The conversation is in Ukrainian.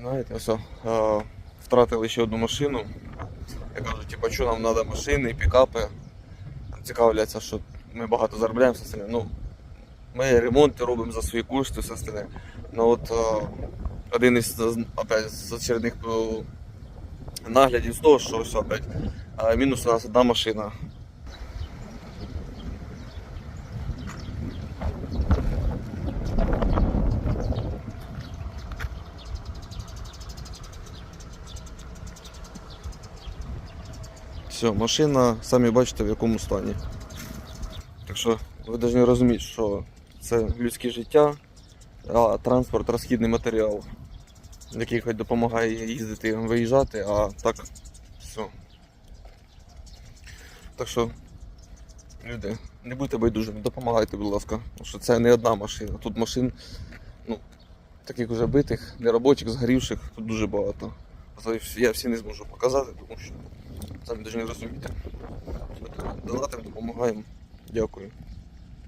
Знаєте, все, е, втратили ще одну машину. Я кажу, типа, що нам треба машини, пікапи. Цікавляться, що ми багато заробляємо все. Ну, ми ремонти робимо за свої кошти, все остальне. Ну от е, один із опять, очередних е, наглядів з того, що все опять, мінус у нас одна машина. Все, машина, самі бачите, в якому стані. Так що ви повинні розуміти, що це людське життя, а транспорт розхідний матеріал, який хоч допомагає їздити, виїжджати, а так все. Так що, люди, не будьте байдужими, допомагайте, будь ласка. Тому що це не одна машина. Тут машин, ну, таких вже битих, неробочих, згорівших, тут дуже багато. Я всі не зможу показати, тому що самі повинні розуміти. Донатимо, допомагаємо. Дякую.